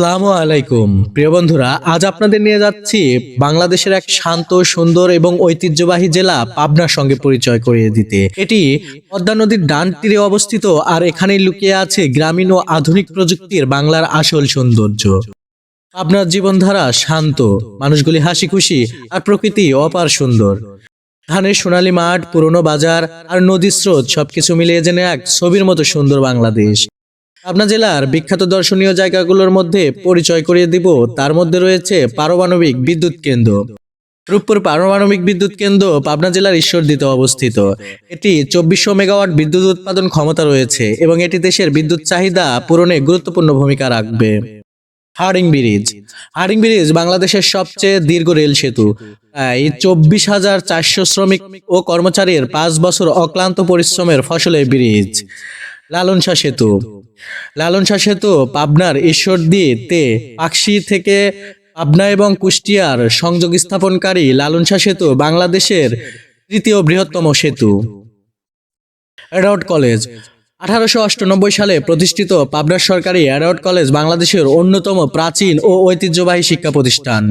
আসসালামু আলাইকুম। প্রিয় বন্ধুরা, আজ আপনাদের নিয়ে যাচ্ছি বাংলাদেশের এক শান্ত, সুন্দর এবং ঐতিহ্যবাহী জেলা পাবনার সঙ্গে পরিচয় করিয়ে দিতে। এটি পদ্মা নদীর ডান তীরে অবস্থিত আর এখানেই লুকিয়ে আছে গ্রামীণ ও আধুনিক প্রযুক্তির বাংলার আসল সৌন্দর্য। পাবনার জীবনধারা শান্ত, মানুষগুলি হাসি খুশি আর প্রকৃতি অপার সুন্দর। ধানের সোনালী মাঠ, পুরনো বাজার আর নদীর স্রোত সবকিছু মিলিয়ে যেন এক ছবির মতো সুন্দর বাংলাদেশ। পাবনা জেলার বিখ্যাত দর্শনীয় জায়গাগুলোর মধ্যে পরিচয় করিয়ে দিব। তার মধ্যে রয়েছে পারমাণবিক বিদ্যুৎ কেন্দ্র। রূপপুর পারমাণবিক বিদ্যুৎ কেন্দ্র পাবনা জেলার ঈশ্বরদীতে অবস্থিত। এটি চব্বিশশো মেগাওয়াট বিদ্যুৎ উৎপাদন ক্ষমতা রয়েছে এবং এটি দেশের বিদ্যুৎ চাহিদা পূরণে গুরুত্বপূর্ণ ভূমিকা রাখবে। Herding bridge. হার্ডিং ব্রিজ বাংলাদেশের সবচেয়ে দীর্ঘ রেল সেতু। প্রায় চব্বিশ হাজার চারশো শ্রমিক ও কর্মচারীর পাঁচ বছর অক্লান্ত পরিশ্রমের ফসলে ব্রিজ। লালন শাহ সেতু লালন শাহ সেতু পাবনার ঈশ্বরদীতে পাকশি থেকে পাবনা এবং কুষ্টিয়ার সংযোগ স্থাপনকারী লালন শাহ সেতু বাংলাদেশের তৃতীয় বৃহত্তম সেতু। অ্যাডাউট কলেজ। আঠারোশো অষ্টানব্বই সালে প্রতিষ্ঠিত পাবনা সরকারি অ্যাডাউট কলেজ বাংলাদেশের অন্যতম প্রাচীন ও ঐতিহ্যবাহী শিক্ষা প্রতিষ্ঠান।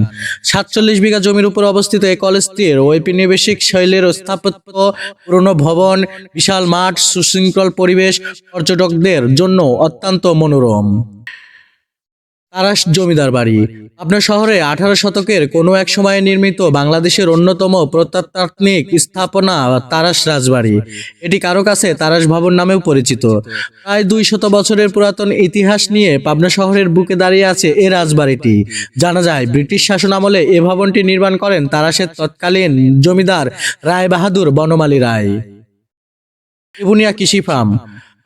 সাতচল্লিশ বিঘা জমির উপর অবস্থিত এই কলেজটির ঔপনিবেশিক শৈলের স্থাপত্য, পুরনো ভবন, বিশাল মাঠ, সুশৃঙ্খল পরিবেশ, পর্যটকদের জন্য অত্যন্ত মনোরম। তারাস জমিদার বাড়ি। আপনার শহরে আঠারো শতকের কোনো এক সময়ে নির্মিত বাংলাদেশের অন্যতম প্রত্যাত্মিক স্থাপনা তারাস রাজবাড়ি। এটি কারও কাছে তারাস ভবন নামেও পরিচিত। প্রায় দুই শত বছরের পুরাতন ইতিহাস নিয়ে পাবনা শহরের বুকে দাঁড়িয়ে আছে এ রাজবাড়িটি। জানা যায়, ব্রিটিশ শাসন আমলে এ ভবনটি নির্মাণ করেন তারাসের তৎকালীন জমিদার রায় বাহাদুর বনমালী রায়। কৃষি ফার্ম।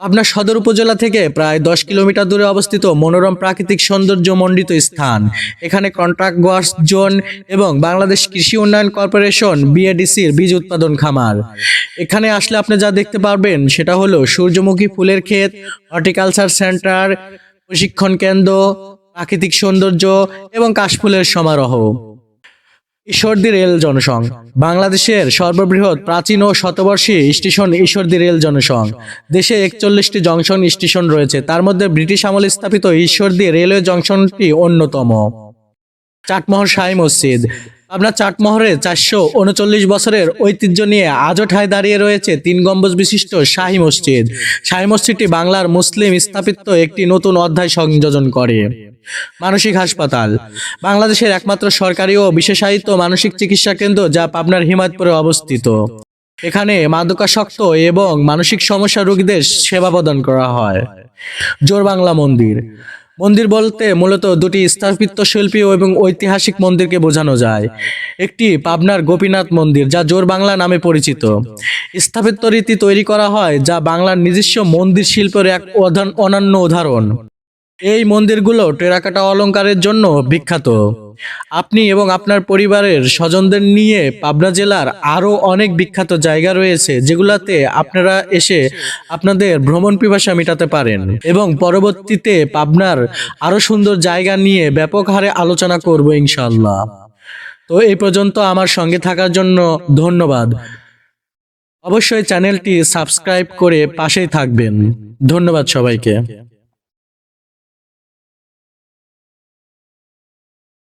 আপনার সদর উপজেলা থেকে প্রায় দশ কিলোমিটার দূরে অবস্থিত মনোরম প্রাকৃতিক সৌন্দর্য মণ্ডিত স্থান। এখানে কন্ট্রাক্ট ওয়ার্স জোন এবং বাংলাদেশ কৃষি উন্নয়ন কর্পোরেশন বিএডিসির বীজ উৎপাদন খামার। এখানে আসলে আপনি যা দেখতে পারবেন সেটা হলো সূর্যমুখী ফুলের ক্ষেত, হর্টিকালচার সেন্টার, প্রশিক্ষণ কেন্দ্র, প্রাকৃতিক সৌন্দর্য এবং কাশফুলের সমারোহ। ঈশ্বরদী রেল জনসং বাংলাদেশের সর্ববৃহৎ প্রাচীন ও শতবর্ষী স্টেশন ঈশ্বরদী রেল জনসং দেশে একচল্লিশটি জংশন স্টেশন রয়েছে। তার মধ্যে ব্রিটিশ আমলে স্থাপিত ঈশ্বরদী রেলওয়ে জংশনটি অন্যতম। চাটমোহর সাই মসজিদ। আপনার চাটমোহরে চারশো উনচল্লিশ বছরের ঐতিহ্য নিয়ে আজও ঠায় দাঁড়িয়ে রয়েছে তিন গম্বুজ বিশিষ্ট শাহী মসজিদ। শাহী মসজিদটি বাংলার মুসলিম স্থাপিত একটি নতুন অধ্যায় সংযোজন করে। মানসিক হাসপাতাল। বাংলাদেশের একমাত্র সরকারি ও বিশেষায়িত মানসিক চিকিৎসা কেন্দ্র যা পাবনার হিমায়তপুরে অবস্থিত। এখানে মাদকাসক্ত এবং মানসিক সমস্যা রোগীদের সেবা প্রদান করা হয়। জোর বাংলা মন্দির। মন্দির বলতে মূলত দুটি স্থাপিত্য শিল্পী এবং ঐতিহাসিক মন্দিরকে বোঝানো যায়। একটি পাবনার গোপীনাথ মন্দির, যা জোর বাংলা নামে পরিচিত। স্থাপত্য রীতি তৈরি করা হয়, যা বাংলার নিজস্ব মন্দির শিল্পের এক অনন্য উদাহরণ। এই মন্দিরগুলো টেরাকাটা অলঙ্কারের জন্য বিখ্যাত। আপনি এবং আপনার পরিবারের স্বজনদের নিয়ে পাবনা জেলার আরও অনেক বিখ্যাত জায়গা রয়েছে, যেগুলাতে আপনারা এসে আপনাদের ভ্রমণ পিপাসা মেটাতে পারেন এবং পরবর্তীতে পাবনার আরও সুন্দর জায়গা নিয়ে ব্যাপক হারে আলোচনা করব ইনশাল্লাহ তো এই পর্যন্ত আমার সঙ্গে থাকার জন্য ধন্যবাদ। অবশ্যই চ্যানেলটি সাবস্ক্রাইব করে পাশেই থাকবেন। ধন্যবাদ সবাইকে।